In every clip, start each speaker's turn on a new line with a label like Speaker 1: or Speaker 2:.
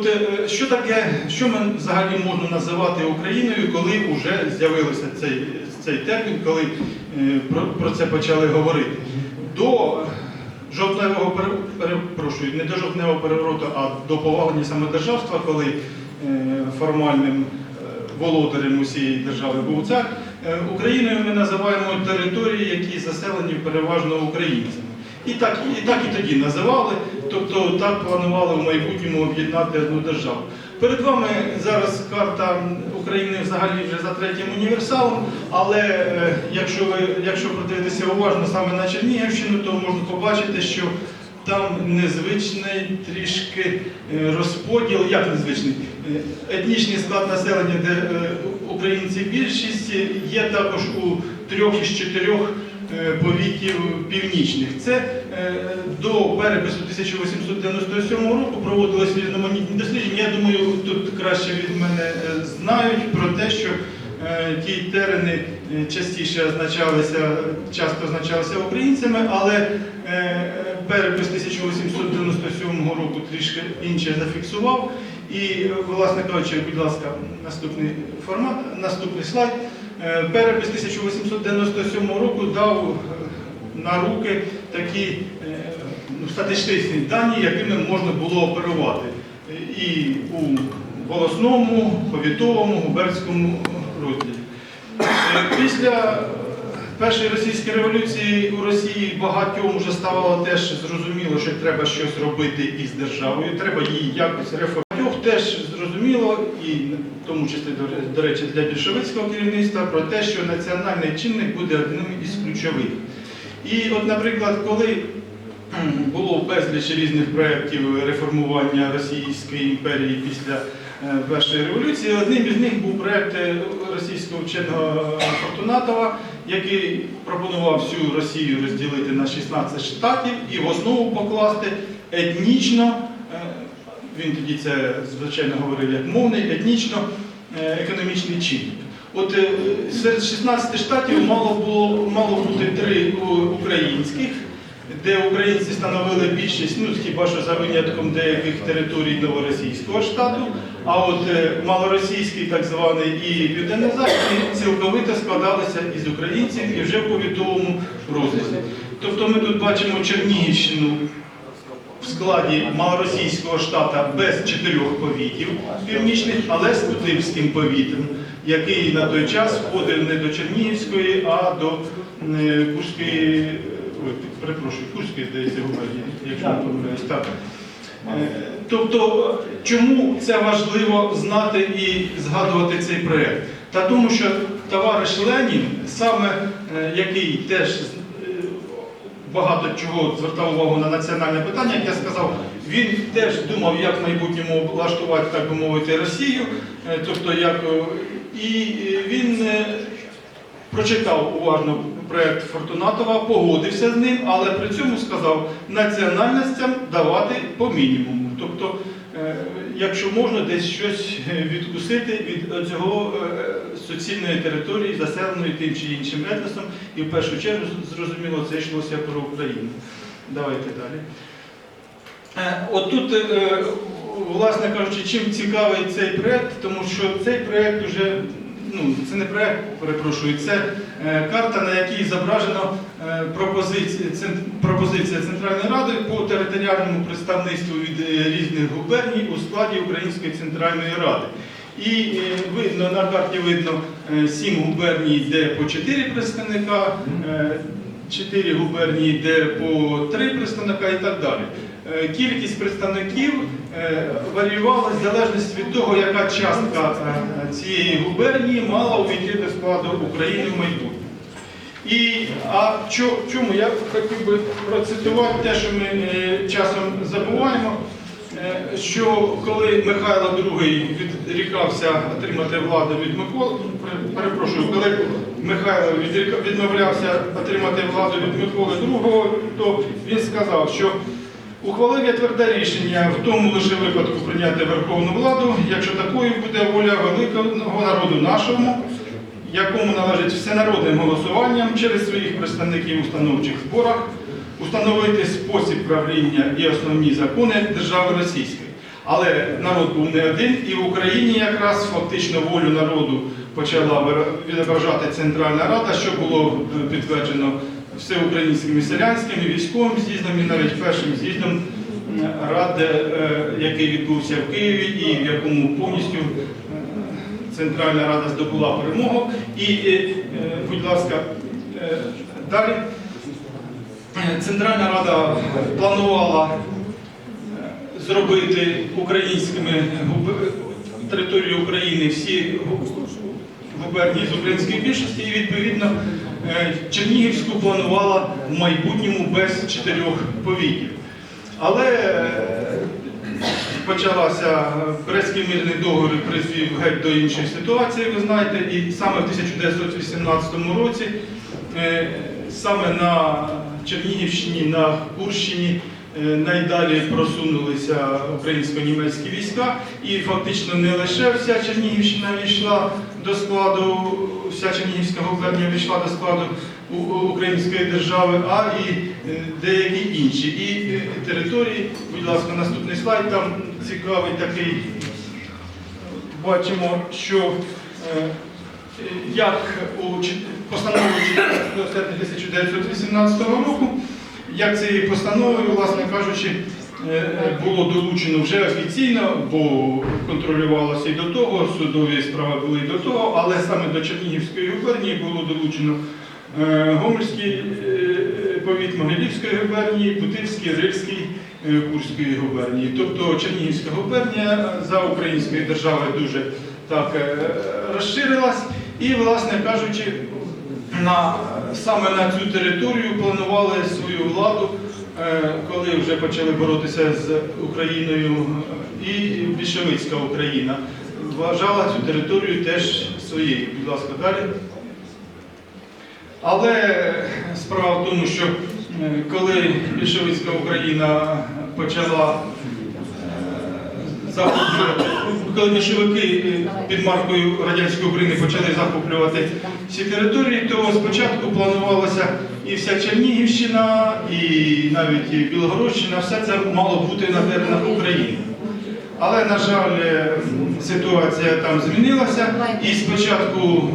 Speaker 1: От е, що таке, що ми взагалі можна називати Україною, коли вже з'явився цей, цей термін, коли е, про, про це почали говорити? До жовтневого перепрошую, не до жовтневого перевороту, а до повалення самодержавства, коли е, формальним володарем усієї держави був цар, Україною ми називаємо території, які заселені переважно українцями. І так, і так і тоді називали, тобто так планували в майбутньому об'єднати одну державу. Перед вами зараз карта України взагалі вже за третім універсалом, але е, якщо ви якщо придивитися уважно саме на Чернігівщину, то можна побачити, що там незвичний трішки е, розподіл, як незвичний, Е, етнічний склад населення, де українці більшість, є також у трьох із чотирьох е, північних. Це е, до перепису 1897 року проводились різноманітні дослідження. Я думаю, тут краще від мене е, знають про те, що е, ті терени частіше означалися, часто означалися українцями, але перепис 1897 року трішки інше зафіксував. І, власне кажучи, будь ласка, наступний формат, наступний слайд. Перепис 1897 року дав на руки такі е, ну, статистичні дані, якими можна було оперувати і у волосному, повітовому, губернському розділі. Е, Після першої російської революції у Росії багатьом вже ставало теж зрозуміло, що треба щось робити із державою, треба її якось реформувати. Теж зрозуміло, і в тому числі, до речі, для більшовицького керівництва, про те, що національний чинник буде одним із ключових. І от, наприклад, коли було безліч різних проєктів реформування Російської імперії після е, першої революції, одним із них був проєкт е, російського вченого Фортунатова, який пропонував всю Росію розділити на 16 штатів і в основу покласти етнічно, е, він тоді це звичайно говорив як мовний, етнічно е, економічний чинник. От е, серед 16 штатів мало було мало бути три українських, де українці становили більшість, ну хіба що за винятком деяких територій новоросійського штату. А от е, малоросійський, так званий і південно-західний цілковито складалися із українців і вже в повітовому розрізі. Тобто ми тут бачимо Чернігівщину в складі малоросійського штата без чотирьох повітів північних, але з Путивським повітом, який на той час входив не до Чернігівської, а до е, Курської, е, ой, перепрошую, Курської, здається, губернії, якщо не помиляюсь. Так. Е, Тобто, чому це важливо знати і згадувати цей проєкт? Та тому, що товариш Ленін, саме який теж багато чого звертав увагу на національне питання, як я сказав, він теж думав, як в майбутньому облаштувати, так би мовити, Росію. Тобто, як, і е, він е, прочитав уважно проєкт Фортунатова, погодився з ним, але при цьому сказав національностям давати по мінімуму. Тобто, е, якщо можна десь щось відкусити від цього суцільної території, заселеної тим чи іншим етносом, і в першу чергу зрозуміло, це йшлося про Україну. Давайте далі. От тут, власне кажучи, чим цікавий цей проєкт, тому що цей проєкт вже, ну, це не проєкт, перепрошую, це е, карта, на якій зображено е, пропозиція, пропозиція Центральної Ради по територіальному представництву від е, різних губерній у складі Української Центральної Ради. І видно, на карті видно сім губерній, де по чотири представника, чотири губернії, де по три представника і так далі. Е, Кількість представників е, варіювалася в залежності від того, яка частка е, цієї губернії мала увійти до складу України в майбутньому. І а чому я хотів би процитувати те, що ми часом забуваємо, що коли Михайло II відрікався отримати владу від Миколи, перепрошую, коли Михайло відмовлявся отримати владу від Миколи II, то він сказав, що ухвалив я тверде рішення в тому лише випадку прийняти верховну владу, якщо такою буде воля великого народу нашому, якому належить всенародним голосуванням через своїх представників у установчих зборах установити спосіб правління і основні закони держави російської. Але народ був не один, і в Україні якраз фактично волю народу почала відображати Центральна Рада, що було е, підтверджено всеукраїнським і селянським, і військовим з'їздом, і навіть першим з'їздом е, Ради, е, який відбувся в Києві, і в якому повністю е, Центральна Рада здобула перемогу. І, будь ласка, далі. Центральна Рада планувала зробити українськими територію України всі губернії з української більшості, і відповідно е, Чернігівську планувала в майбутньому без чотирьох повітів. Але е, почалася Брестський мирний договір призвів геть до іншої ситуації, ви знаєте, і саме в 1918 році е, саме на Чернігівщині, на Курщині найдалі просунулися українсько-німецькі війська, і фактично не лише вся Чернігівщина війшла до складу, вся Чернігівська губернія війшла до складу української держави, а і е, деякі інші. І е, території, будь ласка, наступний слайд, там цікавий такий. Бачимо, що е, як у постанові 14 серпня 1918 року, як цією постановою, власне кажучи, було долучено вже офіційно, бо контролювалося і до того, судові справи були і до того, але саме до Чернігівської губернії було долучено е, Гомельський е, повіт Могилівської губернії, Путильський, Рильський е, Курської губернії. Тобто Чернігівська губернія за української держави дуже так е, розширилась. І, власне кажучи, на, саме на цю територію планували свою владу, е, коли вже почали боротися з Україною, е, і більшовицька Україна вважала цю територію теж своєю. Будь ласка, далі. Але справа в тому, що е, коли більшовицька Україна почала е, захоплювати, коли більшовики е, під маркою радянської України почали захоплювати ці території, то спочатку планувалося і вся Чернігівщина, і навіть і Білгородщина, все це мало бути на теренах України. Але, на жаль, е, ситуація там змінилася, і спочатку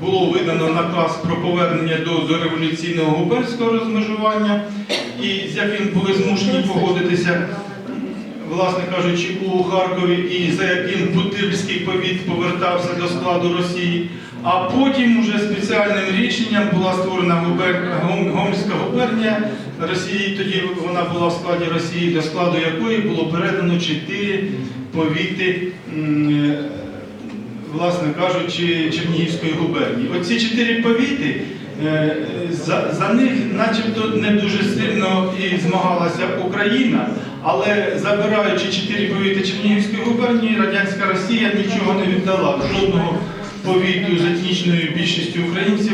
Speaker 1: було видано наказ про повернення до, до революційного губернського розмежування, і з яким були змушені погодитися, власне кажучи, у Харкові, і за яким Путильський повіт повертався до складу Росії. А потім уже спеціальним рішенням була створена губер... Гом- Гомельська губернія Росії. Тоді вона була в складі Росії, до складу якої було передано чотири повіти, е, власне кажучи, Чернігівської губернії. Оці чотири повіти. Е, За, за них начебто не дуже сильно і змагалася Україна, але забираючи чотири повіти Чернігівської губернії, радянська Росія нічого не віддала. Жодного повіту з етнічною більшістю українців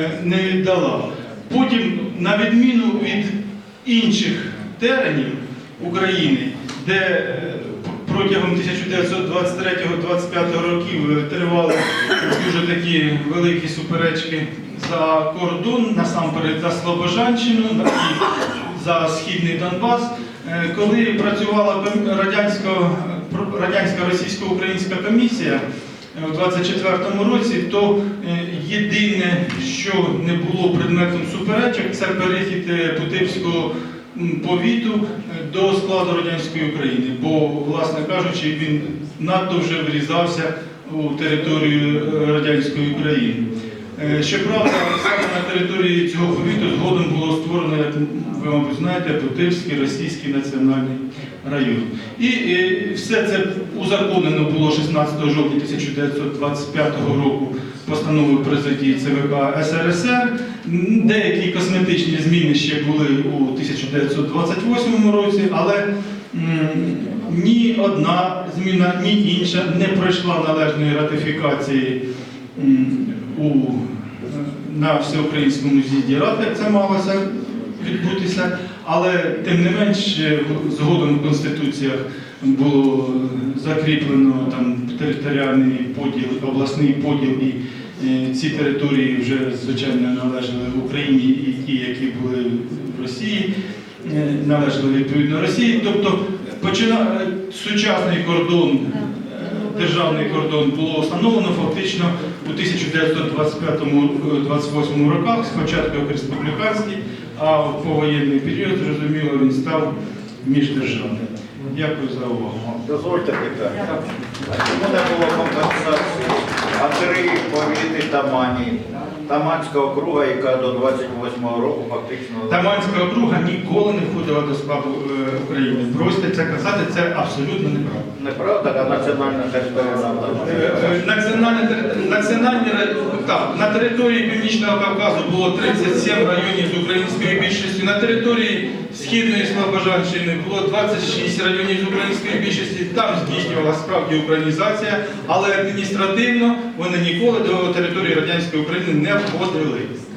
Speaker 1: е, не віддала. Потім, на відміну від інших теренів України, де е, протягом 1923-25 років тривали дуже такі великі суперечки за кордон, насамперед за Слобожанщину і за Східний Донбас. Е, Коли працювала радянська російсько-українська комісія е, у 24-му році, то е, єдине, що не було предметом суперечок, це перехід е, Путивського повіту е, до складу радянської України, бо, власне кажучи, він надто вже врізався у територію е, радянської України. Е, Щоправда, саме на території цього повіту згодом було створено, як ви, мабуть, знаєте, Путивський російський національний район. І е, все це узаконено було 16 жовтня 1925 року постановою президії ЦВК СРСР. Деякі косметичні зміни ще були у 1928 році, але ні одна зміна, ні інша не пройшла належної ратифікації у, на всеукраїнському з'їзді Ради, це малося відбутися. Але тим не менш, е, згодом в конституціях було закріплено там територіальний поділ, обласний поділ, і е, ці території вже звичайно належали Україні, і ті, які були в Росії, е, належали відповідно Росії. Тобто почина... сучасний кордон, державний кордон було встановлено фактично у 1925-28 роках, спочатку як республіканський, а в повоєнний період, зрозуміло, він став міждержавним. Дякую за увагу.
Speaker 2: Дозвольте питання. Чому не було компенсації Антири, Повіти, Тамані, Таманська округа, яка до 28-го року фактично...
Speaker 1: Таманська округа ніколи не входила до складу е, України. Просто це казати, це абсолютно неправда.
Speaker 2: Неправда, а національна територія
Speaker 1: Е, е, національні ра- так, на території Північного Кавказу було 37 районів з українською більшістю. На території Східної Слобожанщини було 26 районів з української більшості. Там здійснювалася справді українізація, але адміністративно вони ніколи до території радянської України не входили.